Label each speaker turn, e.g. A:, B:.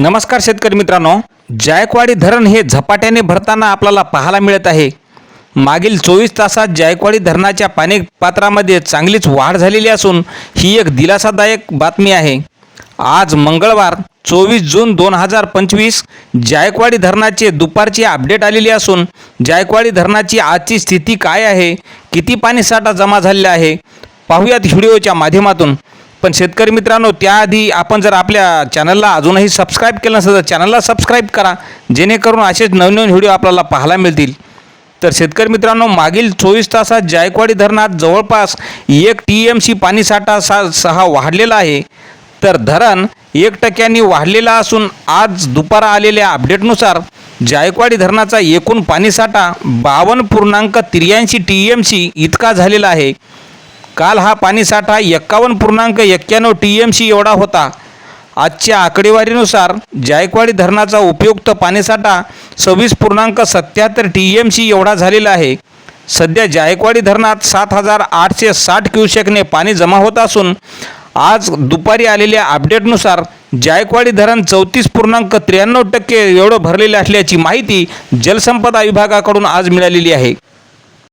A: नमस्कार शेतकरी मित्रांनो. जायकवाडी धरण हे झपाट्याने भरताना आपल्याला पाहायला मिळत आहे. मागील चोवीस तासात जायकवाडी धरणाच्या पाणी पात्रामध्ये चांगलीच वाढ झालेली असून ही एक दिलासादायक बातमी आहे. आज मंगळवार चोवीस जून दोन हजार पंचवीस जायकवाडी धरणाचे दुपारची अपडेट आलेली असून जायकवाडी धरणाची आजची स्थिती काय आहे किती पाणीसाठा जमा झालेला आहे पाहूयात व्हिडिओच्या माध्यमातून. पण शेतकरी मित्रांनो त्याआधी आपण जर आपल्या चॅनलला अजूनही सबस्क्राईब केलं नसेल तर चॅनलला सबस्क्राईब करा. जेणेकरून असेच नवनवीन व्हिडिओ आपल्याला पाहायला मिळतील. तर शेतकरी मित्रांनो मागील चोवीस तासात जायकवाडी धरणात जवळपास एक टी एम सी पाणीसाठा सा सहा वाढलेला आहे. तर धरण एक टक्क्यांनी वाढलेला असून आज दुपारा आलेल्या अपडेटनुसार जायकवाडी धरणाचा एकूण पाणीसाठा बावन्न पूर्णांक त्र्याऐंशी टी एम सी इतका झालेला आहे. काल हा पाणीसाठा एक्कावन्न पूर्णांक एक्क्याण्णव टी एम सी एवढा होता. आजच्या आकडेवारीनुसार जायकवाडी धरणाचा उपयुक्त पाणीसाठा सव्वीस पूर्णांक सत्याहत्तर टी एम सी एवढा झालेला आहे. सध्या जायकवाडी धरणात सात हजार आठशे साठ क्युसेकने पाणी जमा होत असून आज दुपारी आलेल्या अपडेटनुसार जायकवाडी धरण चौतीस पूर्णांक त्र्याण्णव टक्के एवढं भरलेले असल्याची माहिती जलसंपदा विभागाकडून आज मिळालेली आहे.